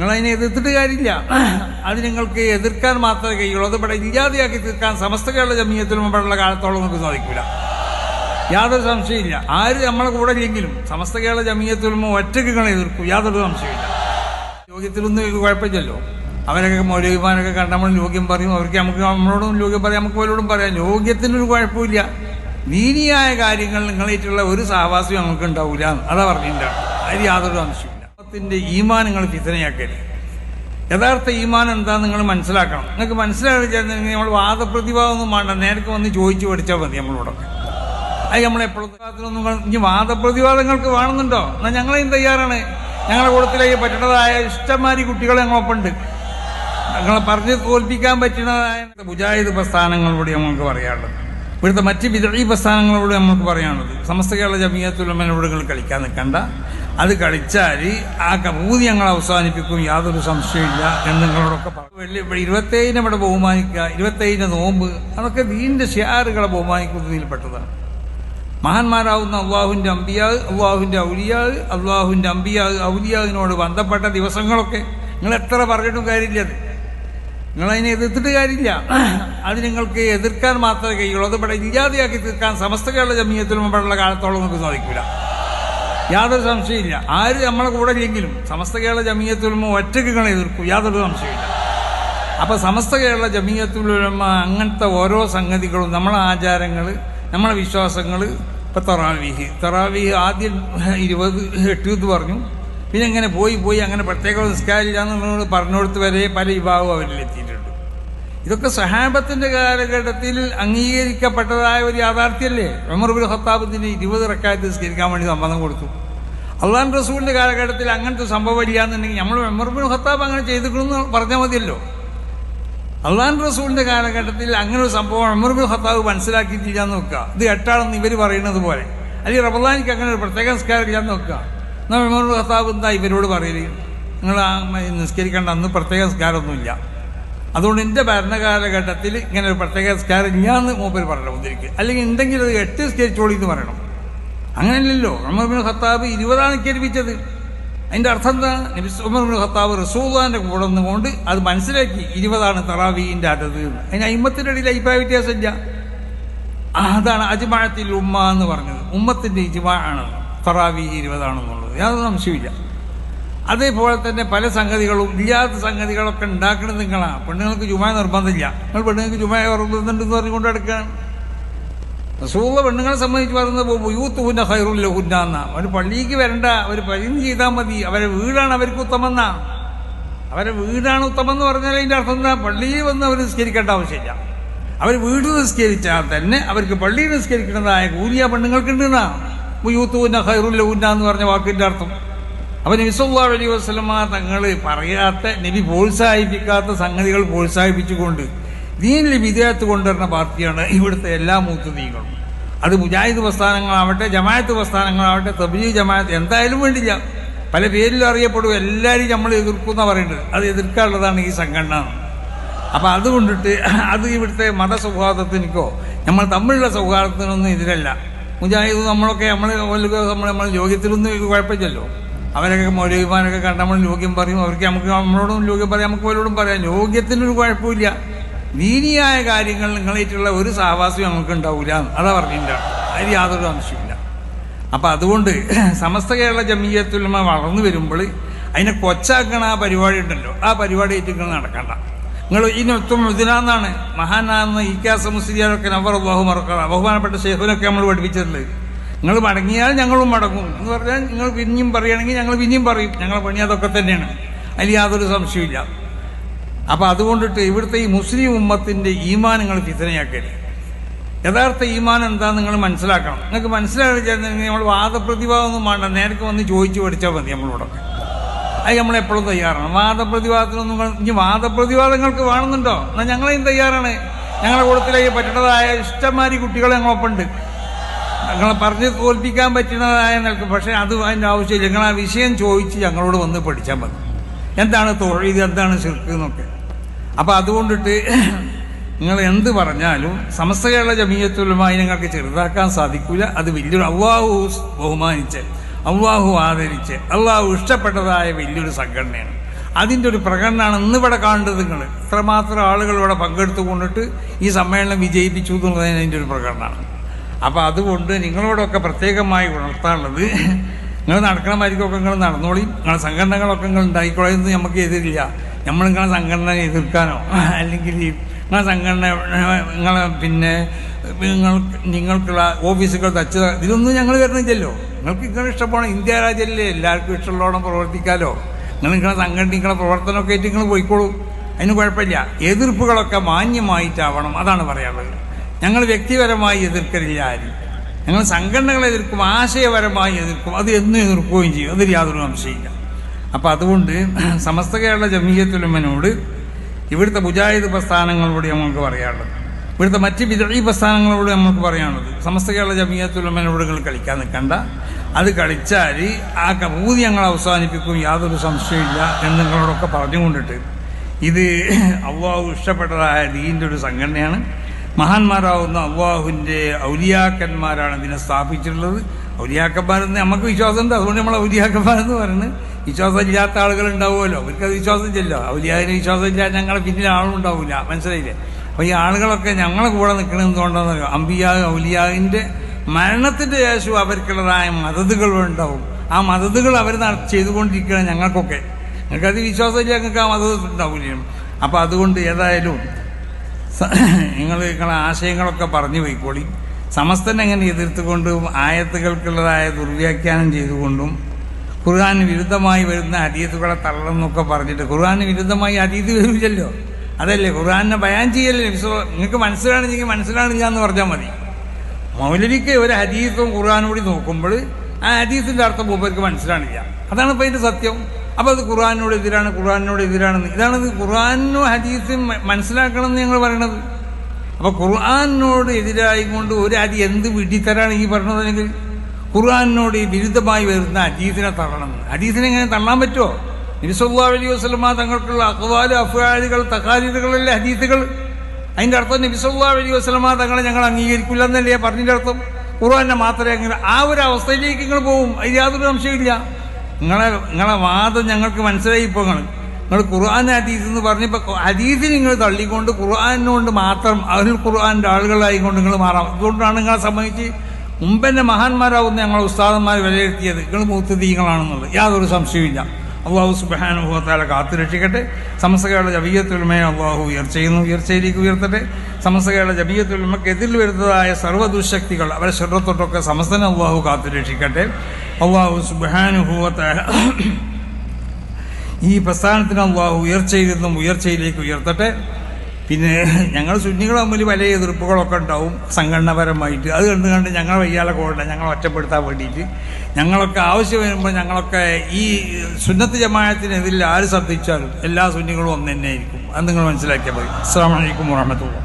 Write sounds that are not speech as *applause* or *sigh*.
നിങ്ങളതിനെ എതിർത്തിട്ട് കാര്യമില്ല. അത് നിങ്ങൾക്ക് എതിർക്കാൻ മാത്രമേ കഴിയുള്ളൂ. അത് ഇവിടെ ഇല്ലാതെയാക്കി തീർക്കാൻ സമസ്ത കേരള ജമീയത്തിലും ഇവിടെയുള്ള കാലത്തോളം നമുക്ക് സാധിക്കില്ല യാതൊരു സംശയമില്ല ആര് നമ്മളെ കൂടെ ഇല്ലെങ്കിലും സമസ്ത കേരള ജമീയത്തിലും ഒറ്റയ്ക്ക് നിങ്ങളെ എതിർക്കും. യാതൊരു സംശയമില്ല യോഗ്യത്തിലൊന്നും കുഴപ്പമില്ലല്ലോ. അവരൊക്കെ മൗലവിമാരൊക്കെ കണ്ട നമ്മൾ യോഗ്യം പറയും. അവർക്ക് നമുക്ക് നമ്മളോടും യോഗ്യം പറയാം. നമുക്ക് അവരോടും പറയാം. യോഗ്യത്തിനൊരു കുഴപ്പമില്ല നീതിയായ കാര്യങ്ങൾ നിങ്ങളായിട്ടുള്ള ഒരു സഹവാസം നമുക്ക് ഉണ്ടാവില്ല അതാ പറഞ്ഞിട്ടുണ്ടാവും അതിൽ യാതൊരു സംശയമില്ല ത്തിന്റെ ഈമാൻ നിങ്ങൾ ഫിത്തനയാക്കരുത് യഥാർത്ഥ ഈമാൻ എന്താ നിങ്ങൾ മനസ്സിലാക്കണം. നിങ്ങൾക്ക് മനസ്സിലാക്കി നമ്മൾ വാദപ്രതിഭാവമൊന്നും വേണ്ട. നേരത്തെ വന്ന് ചോദിച്ചു പഠിച്ചാൽ മതി നമ്മളോടൊക്കെ. അത് നമ്മളെപ്പോഴത്തെ നിങ്ങൾ ഇനി വാദപ്രതിവാദങ്ങൾക്ക് വേണമെന്നുണ്ടോ? എന്നാൽ ഞങ്ങളെയും തയ്യാറാണ് ഞങ്ങളുടെ കൂട്ടത്തിലേക്ക് പറ്റേണ്ടതായ ഇഷ്ടംമാരി കുട്ടികൾ ഞങ്ങളൊപ്പമുണ്ട്. ഞങ്ങളെ പറഞ്ഞ് തോൽപ്പിക്കാൻ പറ്റുന്നതായ മുജാഹിദ് പ്രസ്ഥാനങ്ങളോട് നമുക്ക് പറയാനുള്ളത്. ഇവിടുത്തെ മറ്റ് വിതഴി പ്രസ്ഥാനങ്ങളോട് നമുക്ക് പറയാനുള്ളത്. സമസ്ത കേരള ജമീയത്തുലമ്മനോട് കളിക്കാൻ നിൽക്കണ്ട. അത് കളിച്ചാൽ ആ കബൂതി ഞങ്ങൾ അവസാനിപ്പിക്കും യാതൊരു സംശയമില്ല എന്ന് നിങ്ങളോടൊക്കെ പറഞ്ഞു വലിയ ഇരുപത്തേഴിന് ഇവിടെ ബഹുമാനിക്കുക ഇരുപത്തേഴിന് നോമ്പ് അതൊക്കെ ദീന്റെ ഷിയാറുകളെ ബഹുമാനിക്കുന്നതിൽപ്പെട്ടതാണ് മഹാന്മാരാവുന്ന അള്ളാഹുവിന്റെ അമ്പിയാവ് അള്ളാഹുവിന്റെ ഔലിയാവ് അള്ളാഹുവിന്റെ അമ്പിയാവ് ഔലിയാവിനോട് ബന്ധപ്പെട്ട ദിവസങ്ങളൊക്കെ നിങ്ങൾ എത്ര പറഞ്ഞിട്ടും കാര്യമില്ല അത്. നിങ്ങളതിനെ എതിർത്തിട്ട് കാര്യമില്ല. അത് നിങ്ങൾക്ക് എതിർക്കാൻ മാത്രമേ കഴിയുള്ളൂ. അത് ഇവിടെ ഇല്ലാതെയാക്കി തീർക്കാൻ സമസ്ത കേരള ജമീയത്തിലും ഇവിടെയുള്ള കാലത്തോളം നിങ്ങൾക്ക് സാധിക്കില്ല യാതൊരു സംശയമില്ല ആര് നമ്മളെ കൂടെ ഇല്ലെങ്കിലും സമസ്ത കേരള ജമീയത്തുലമ ഒറ്റയ്ക്ക് നിങ്ങളെ എതിർക്കും. യാതൊരു സംശയമില്ല അപ്പൊ സമസ്ത കേരള ജമീയത്തുലമ അങ്ങനത്തെ ഓരോ സംഗതികളും നമ്മളെ ആചാരങ്ങൾ നമ്മളെ വിശ്വാസങ്ങൾ ഇപ്പൊ തറാവീഹ്. തറാവീഹ് ആദ്യം ഇരുപത് എട്ട് എന്ന് പറഞ്ഞു. പിന്നെ ഇങ്ങനെ പോയി പോയി അങ്ങനെ പ്രത്യേക നിസ്കാരില്ല എന്നുള്ളത് പറഞ്ഞുകൊടുത്ത് വരെ പല വിഭാഗവും അവരിൽ എത്തിയിട്ടുണ്ട് ഇതൊക്കെ സഹാബത്തിന്റെ കാലഘട്ടത്തിൽ അംഗീകരിക്കപ്പെട്ടതായ ഒരു യാഥാർത്ഥ്യമല്ലേ? ഉമർബുൽ ഖത്താബിന് ഇരുപത് റക്കായത്ത് നിസ്കരിക്കാൻ വേണ്ടി സമ്മതം കൊടുത്തു. അള്ളാൻ റസൂലിന്റെ കാലഘട്ടത്തിൽ അങ്ങനത്തെ സംഭവം ഇല്ലാന്നുണ്ടെങ്കിൽ നമ്മൾ ഉമർബുൽ ഹത്താബ് അങ്ങനെ ചെയ്തിട്ടുണ്ടെന്ന് പറഞ്ഞാൽ മതിയല്ലോ. അള്ളാൻ റസൂലിന്റെ കാലഘട്ടത്തിൽ അങ്ങനെ ഒരു സംഭവം ഉമർബുൽ ഹത്താബ് മനസ്സിലാക്കിയിട്ടില്ല എന്ന് നോക്കുക. ഇത് എട്ടാണെന്ന് ഇവർ പറയുന്നത് പോലെ. അല്ലെങ്കിൽ റബദാനിക്ക് അങ്ങനെ ഒരു പ്രത്യേക നിസ്കാരം ഇല്ലാന്ന് നോക്കുക. എന്നാൽ ഉമർബുൽ ഹത്താബ് എന്താ ഇവരോട് പറയൽ? നിങ്ങൾ നിസ്കരിക്കേണ്ട അന്ന് പ്രത്യേക നിസ്കാരമൊന്നുമില്ല. അതുകൊണ്ട് എന്റെ ഭരണകാലഘട്ടത്തിൽ ഇങ്ങനെ ഒരു പ്രത്യേക നിസ്കാരം ഞാന്ന് മൂപ്പർ പറയണം ഒന്നിരിക്കുക അല്ലെങ്കിൽ ഉണ്ടെങ്കിൽ അത് എട്ട് നിസ്കരിച്ചോളി എന്ന് പറയണം. അങ്ങനെയല്ലല്ലോ ഉമർ ബിൻ ഖത്താബ് ഇരുപതാണ് കേൾപ്പിച്ചത്. അതിന്റെ അർത്ഥം എന്താ? ഉമർ ബിൻ ഖത്താബ് റസൂദാന്റെ കൂടെ നിന്നുകൊണ്ട് അത് മനസ്സിലാക്കി ഇരുപതാണ് തറാവീന്റെ അതത്. അതിന് അയിമ്പത്തിന്റെ ഇടയിൽ അഭിപ്രായ വ്യത്യാസമില്ല. അതാണ് അജ്മാഴത്തിൽ ഉമ്മ എന്ന് പറഞ്ഞത്. ഉമ്മത്തിന്റെ ഇജ്മാ ആണ് തറാവി ഇരുപതാണെന്നുള്ളത്. യാതൊരു സംശയമില്ല അതേപോലെ തന്നെ പല സംഗതികളും ഇല്ലാത്ത സംഗതികളൊക്കെ ഉണ്ടാക്കുന്നത് നിങ്ങളാണ് പെണ്ണുങ്ങൾക്ക് ജുമായ നിർബന്ധമില്ല. നിങ്ങൾ പെണ്ണുങ്ങൾക്ക് ജുമ നിർബന്ധമുണ്ടെന്ന് പറഞ്ഞുകൊണ്ട് എടുക്കുകയാണ് റസൂള്ള പെണ്ണുങ്ങളെ സംബന്ധിച്ച് പറയുന്നത് യൂത്ത് ഹുന്ന ഹൈറുല്ല ഹുന്നാന്ന അവർ പള്ളിക്ക് വരണ്ട. അവർ പഴിയും ചെയ്താൽ മതി. അവരെ വീടാണ് അവർക്ക് ഉത്തമെന്ന. അവരെ വീടാണ് ഉത്തമം എന്ന് പറഞ്ഞാൽ അതിന്റെ അർത്ഥം എന്താ? പള്ളിയിൽ വന്ന് അവർ നിസ്കരിക്കേണ്ട ആവശ്യമില്ല. അവർ വീട് നിസ്കരിച്ചാൽ തന്നെ അവർക്ക് പള്ളിയിൽ നിസ്കരിക്കേണ്ടതായ കൂലിയ പെണ്ണുങ്ങൾക്കുണ്ടെന്നാണ് യൂത്ത് ഹുന്ന ഹൈറുല്ല ഹുന്ന എന്ന് പറഞ്ഞ വാക്കിന്റെ അർത്ഥം. അപ്പൊ നബി സല്ലല്ലാഹു അലൈഹി വസല്ലമ തങ്ങൾ പറയാത്ത നബി പ്രോത്സാഹിപ്പിക്കാത്ത സംഗതികൾ പ്രോത്സാഹിപ്പിച്ചുകൊണ്ട് ദീനിൽ വിധേയത്ത് കൊണ്ടുവരുന്ന പാർട്ടിയാണ് ഇവിടുത്തെ എല്ലാ മൂത്തുനീകളും അത് മുജാഹിദ് പ്രസ്ഥാനങ്ങളാവട്ടെ ജമായത്ത് പ്രസ്ഥാനങ്ങളാവട്ടെ തബ്ലി ജമായത്ത് എന്തായാലും വേണ്ടില്ല. പല പേരിലും അറിയപ്പെടും എല്ലാവരും നമ്മൾ എതിർക്കുന്ന പറയുന്നത്. അത് എതിർക്കാനുള്ളതാണ് ഈ സംഘടന. അപ്പൊ അതുകൊണ്ടിട്ട് അത് ഇവിടുത്തെ മതസൗഹാർദ്ദത്തിനോ നമ്മൾ തമ്മിലുള്ള സൗഹാർദ്ദത്തിനൊന്നും എതിരല്ല. മുജാഹിദ് നമ്മളൊക്കെ നമ്മൾ നമ്മൾ നമ്മൾ യോഗ്യത്തിലൊന്നും കുഴപ്പമില്ലല്ലോ. അവരൊക്കെ മൗലവിമാരൊക്കെ കണ്ട നമ്മൾ യോഗ്യം പറയും. അവർക്ക് നമുക്ക് നമ്മളോടും യോഗ്യം പറയാം നമുക്ക് അവരോടും പറയാം. യോഗ്യത്തിനൊരു കുഴപ്പമില്ല. നീനിയായ കാര്യങ്ങൾ നിങ്ങളായിട്ടുള്ള ഒരു സഹവാസം നമുക്ക് ഉണ്ടാവില്ല അതാ പറഞ്ഞില്ല. അതിൽ യാതൊരു ആവശ്യമില്ല അപ്പൊ അതുകൊണ്ട് സമസ്ത കേരള ജമീയത്തുലമ വളർന്നു വരുമ്പോൾ അതിനെ കൊച്ചാക്കണ ആ പരിപാടി ഉണ്ടല്ലോ. ആ പരിപാടി ആയിട്ട് നിങ്ങൾ നടക്കണ്ട. നിങ്ങൾ ഇതിനൊത്തും ഇതിനാന്നാണ്. മഹാനാന്ന് ഇക്കാസ മുസ്ലിയാരൊക്കെ നവർ ബഹുമറക്കണം മറക്കണം ബഹുമാനപ്പെട്ട ഷെയ്ഖിനൊക്കെ നമ്മൾ പഠിപ്പിച്ചിട്ടുള്ളത് നിങ്ങൾ മടങ്ങിയാൽ ഞങ്ങളും മടങ്ങും എന്ന് പറഞ്ഞാൽ നിങ്ങൾ പിന്നെയും പറയുകയാണെങ്കിൽ ഞങ്ങൾ പിന്നെയും പറയും. ഞങ്ങളെ പണി അതൊക്കെ തന്നെയാണ്. അതിൽ യാതൊരു സംശയമില്ല അപ്പം അതുകൊണ്ടിട്ട് ഇവിടുത്തെ ഈ മുസ്ലിം ഉമ്മത്തിന്റെ ഈമാൻ നിങ്ങൾ ഫിത്തനയാക്കരുത്. യഥാർത്ഥ ഈമാൻ എന്താണെന്ന് നിങ്ങൾ മനസ്സിലാക്കണം. നിങ്ങൾക്ക് മനസ്സിലാക്കി നമ്മൾ വാദപ്രതിവാദമൊന്നും വേണ്ട. നേരത്തെ വന്ന് ചോദിച്ചു പഠിച്ചാൽ മതി നമ്മളോടൊക്കെ. അത് നമ്മളെപ്പോഴും തയ്യാറാണ്. വാദപ്രതിവാദത്തിനൊന്നും ഇനി വാദപ്രതിവാദങ്ങൾക്ക് വേണമെന്നുണ്ടോ? എന്നാൽ ഞങ്ങളെയും തയ്യാറാണ്. ഞങ്ങളുടെ കൂട്ടത്തിലേക്ക് പറ്റേണ്ടതായ ഇഷ്ടംമാരി ഞങ്ങളൊപ്പം ഞങ്ങളൊപ്പമുണ്ട്. ഞങ്ങളെ പറഞ്ഞ് തോൽപ്പിക്കാൻ പറ്റുന്നതായ നിൽക്കും പക്ഷേ അത് അതിന്റെ ആവശ്യമില്ല. നിങ്ങൾ ആ വിഷയം ചോദിച്ച് ഞങ്ങളോട് വന്ന് പഠിച്ചാൽ മതി. എന്താണ് തൊഴിൽ എന്താണ് ശിർക്ക് എന്നൊക്കെ. അപ്പം അതുകൊണ്ടിട്ട് നിങ്ങൾ എന്ത് പറഞ്ഞാലും സമസ്ത കേരള ജമീയത്തുലമായി നിങ്ങൾക്ക് ചെറുതാക്കാൻ സാധിക്കില്ല അത് വലിയൊരു അവ്വാഹു ബഹുമാനിച്ച് അവ്വാഹു ആദരിച്ച് അള്ളാഹു ഇഷ്ടപ്പെട്ടതായ വലിയൊരു സംഘടനയാണ്. അതിന്റെ ഒരു പ്രകടനമാണ് ഇന്നിവിടെ കാണേണ്ടത് നിങ്ങൾ. ഇത്രമാത്രം ആളുകൾ ഇവിടെ പങ്കെടുത്തുകൊണ്ടിട്ട് ഈ സമ്മേളനം വിജയിപ്പിച്ചു എന്നുള്ളതിന് അതിന്റെ ഒരു പ്രകടനമാണ്. അപ്പോൾ അതുകൊണ്ട് നിങ്ങളോടൊക്കെ പ്രത്യേകമായി ഉണർത്താനുള്ളത് നിങ്ങൾ നടക്കണമായിരിക്കൊക്കെ നിങ്ങൾ നടന്നോളി. നിങ്ങളെ സംഘടനകളൊക്കെ നിങ്ങൾ ഉണ്ടായിക്കോളെന്ന് നമുക്ക് എതിരില്ല. നമ്മൾ നിങ്ങളെ സംഘടന എതിർക്കാനോ അല്ലെങ്കിൽ നിങ്ങളെ സംഘടന നിങ്ങളെ പിന്നെ നിങ്ങൾ നിങ്ങൾക്കുള്ള ഓഫീസുകൾ തച്ച് ഇതിലൊന്നും ഞങ്ങൾ വരണില്ലല്ലോ നിങ്ങൾക്ക് നിങ്ങൾ ഇഷ്ടപ്പെടണം ഇന്ത്യ രാജ്യമല്ലേ എല്ലാവർക്കും ഇഷ്ടമുള്ളവണ്ണം പ്രവർത്തിക്കാലോ. നിങ്ങൾ നിങ്ങളെ സംഘടന നിങ്ങളെ പ്രവർത്തനമൊക്കെ ആയിട്ട് നിങ്ങൾ പോയിക്കോളൂ. അതിന് കുഴപ്പമില്ല. എതിർപ്പുകളൊക്കെ മാന്യമായിട്ടാവണം. അതാണ് പറയാനുള്ളത്. ഞങ്ങൾ വ്യക്തിപരമായി എതിർക്കലില്ല ആരും ഞങ്ങൾ സംഘടനകളെ എതിർക്കും ആശയപരമായി എതിർക്കും. അത് എന്നും എതിർക്കുകയും ചെയ്യും. അതിൽ യാതൊരു സംശയമില്ല അപ്പോൾ അതുകൊണ്ട് *clears throat* സമസ്ത കേരള ജമീയത്തുലമ്മനോട് ഇവിടുത്തെ മുജാഹിദ് പ്രസ്ഥാനങ്ങളോട് നമ്മൾക്ക് പറയാനുള്ളത്. ഇവിടുത്തെ മറ്റ് വിതഴി പ്രസ്ഥാനങ്ങളോട് നമുക്ക് പറയാനുള്ളത്. സമസ്ത കേരള ജമീയത്തുലമ്മനോട് നിങ്ങൾ കളിക്കാൻ നിൽക്കണ്ട. അത് കളിച്ചാൽ ആ കബൂതി ഞങ്ങൾ അവസാനിപ്പിക്കും. യാതൊരു സംശയമില്ല എന്ന് നിങ്ങളോടൊക്കെ പറഞ്ഞുകൊണ്ടിട്ട് ഇത് *clears throat* അള്ളാഹു ഇഷ്ടപ്പെട്ടതായ ദീന്റെ ഒരു സംഘടനയാണ്. മഹാന്മാരാവുന്ന അള്ളാഹുവിന്റെ ഔലിയാക്കന്മാരാണ് ഇതിനെ സ്ഥാപിച്ചിട്ടുള്ളത്. ഔലിയാക്കന്മാരെന്ന് നമുക്ക് വിശ്വാസമുണ്ട്. അതുകൊണ്ട് നമ്മൾ ഔലിയാക്കന്മാരെന്ന് പറയുന്നത് വിശ്വാസം ഇല്ലാത്ത ആളുകൾ ഉണ്ടാവുമല്ലോ അവർക്ക് അത് വിശ്വാസം ചെല്ലുക ഔലിയാവിന് വിശ്വാസം ഇല്ല ഞങ്ങളെ പിന്നിൽ ആളുണ്ടാവില്ല മനസ്സിലായില്ലേ? അപ്പോൾ ഈ ആളുകളൊക്കെ ഞങ്ങളെ കൂടെ നിൽക്കണമെന്നുകൊണ്ടെന്ന് അമ്പിയാ ഔലിയാവിന്റെ മരണത്തിന്റെ ശേഷം അവർക്കുള്ളതായ മതതുകൾ ഉണ്ടാവും ആ മതതുകൾ അവർ ചെയ്തുകൊണ്ടിരിക്കുകയാണ് ഞങ്ങൾക്കൊക്കെ. നിങ്ങൾക്കത് വിശ്വാസമില്ല ഞങ്ങൾക്ക് ആ മതം ഉണ്ടാവില്ല അപ്പോൾ അതുകൊണ്ട് ഏതായാലും നിങ്ങൾ നിങ്ങളെ ആശയങ്ങളൊക്കെ പറഞ്ഞു പോയിക്കോളി. സമസ്തനെ എങ്ങനെ എതിർത്തുകൊണ്ടും ആയത്തുകൾക്കുള്ളതായ ദുർവ്യാഖ്യാനം ചെയ്തുകൊണ്ടും ഖുർആൻ വിരുദ്ധമായി വരുന്ന അരീതുകളെ തള്ളണമെന്നൊക്കെ പറഞ്ഞിട്ട് ഖുർആൻ വിരുദ്ധമായി അരീത് വരുമല്ലോ അതല്ലേ? ഖുർആാനെ ബയാൻ ചെയ്യല്ലേ? നിങ്ങൾക്ക് മനസ്സിലാണെങ്കിൽ മനസ്സിലാണില്ല എന്ന് പറഞ്ഞാൽ മതി. മൗലവിക്ക് ഒരു ഹദീസും ഖുർആാനും കൂടി നോക്കുമ്പോൾ ആ ഹരീസിന്റെ അർത്ഥം മൂപ്പർക്ക് മനസ്സിലാണില്ല. അതാണ് ഇപ്പോൾ അതിന്റെ സത്യം. അപ്പോൾ അത് ഖുർആാനോട് എതിരാണ് ഖുർആാനോട് എതിരാണെന്ന്. ഇതാണത് ഖുർആാനും ഹദീസും മനസ്സിലാക്കണം എന്ന് ഞങ്ങൾ പറയണത്. അപ്പോൾ ഖുർആാനോട് എതിരായി കൊണ്ട് ഒരു അരി എന്ത് വിഡിത്തരാണ് ഈ പറഞ്ഞതെങ്കിൽ ഖുർആാനോട് ഈ വിരുദ്ധമായി വരുന്ന അജീസിനെ തള്ളണം. അജീസിനെ എങ്ങനെ തള്ളാൻ പറ്റുമോ? നബിസല്ലാ അലി വസ്ലമ തങ്ങൾക്കുള്ള അഖ്വാൽ അഫ്വാലുകൾ തക്കാലികളല്ലേ ഹദീസുകൾ. അതിന്റെ അർത്ഥം നബിസല്ലാ അലി വസ്ലമ തങ്ങളെ ഞങ്ങൾ അംഗീകരിക്കില്ല എന്നല്ലേ പറഞ്ഞതിന്റെ അർത്ഥം? ഖുർആാനെ മാത്രമേ അങ്ങനെ ആ ഒരു അവസ്ഥയിലേക്ക് നിങ്ങൾ പോകും അതിൽ യാതൊരു സംശയമില്ല നിങ്ങളെ നിങ്ങളെ വാദം ഞങ്ങൾക്ക് മനസ്സിലായി ഇപ്പോൾ നിങ്ങൾ നിങ്ങൾ ഖുർആൻ ഹദീസ് എന്ന് പറഞ്ഞപ്പോൾ ഹദീസ് നിങ്ങൾ തള്ളിക്കൊണ്ട് ഖുർആാനിനോണ്ട് മാത്രം അതിൽ ഖുർആാന്റെ ആളുകളായിക്കൊണ്ട് നിങ്ങൾ മാറാം. അതുകൊണ്ടാണ് നിങ്ങളെ സംബന്ധിച്ച് മുമ്പെന്നെ മഹാന്മാരാവുന്ന ഞങ്ങൾ ഉസ്താദന്മാർ വിലയിരുത്തിയത്. നിങ്ങൾ മൂത്തദീങ്ങളാണെന്നുള്ളത്. യാതൊരു സംശയമില്ല അള്ളാഹു സുബാനുഭവത്താലെ കാത്തു രക്ഷിക്കട്ടെ. സമസ്തകളുടെ ജബീയത്തുൽമയെ അള്ളാഹു ഉയർച്ചയുന്നു ഉയർച്ചയിലേക്ക് ഉയർത്തട്ടെ. സമസ്തകളുടെ ജബീയത്തുൽമക്ക് എതിരിൽ വരുന്നതായ സർവ ദുശക്തികൾ അവരെ ശരീരത്തോട്ടൊക്കെ സമസ്തനെ അള്ളാഹു കാത്തു രക്ഷിക്കട്ടെ. അള്ളാഹു സുബാനുഭൂവത്തായ ഈ പ്രസ്ഥാനത്തിന് അള്ളാഹു ഉയർച്ചയിൽ നിന്നും ഉയർച്ചയിലേക്ക് ഉയർത്തട്ടെ. പിന്നെ ഞങ്ങൾ സുന്നികൾ തമ്മിൽ പല എതിർപ്പുകളൊക്കെ ഉണ്ടാവും സംഘടനപരമായിട്ട്. അത് കണ്ട് കണ്ട് ഞങ്ങൾ വയ്യാലെ കൊണ്ട ഞങ്ങൾ ഒറ്റപ്പെടുത്താൻ വേണ്ടിയിട്ട്. ഞങ്ങളൊക്കെ ആവശ്യം വരുമ്പോൾ ഞങ്ങളൊക്കെ ഈ സുന്നത്ത് ജമായത്തിനെതിരിൽ ആര് ശ്രദ്ധിച്ചാലും എല്ലാ സുന്നികളും ഒന്ന് തന്നെ ആയിരിക്കും. അത് നിങ്ങൾ മനസ്സിലാക്കിയാൽ മതി. അസ്സാം വലൈക്കും വാഹമത്തുള്ള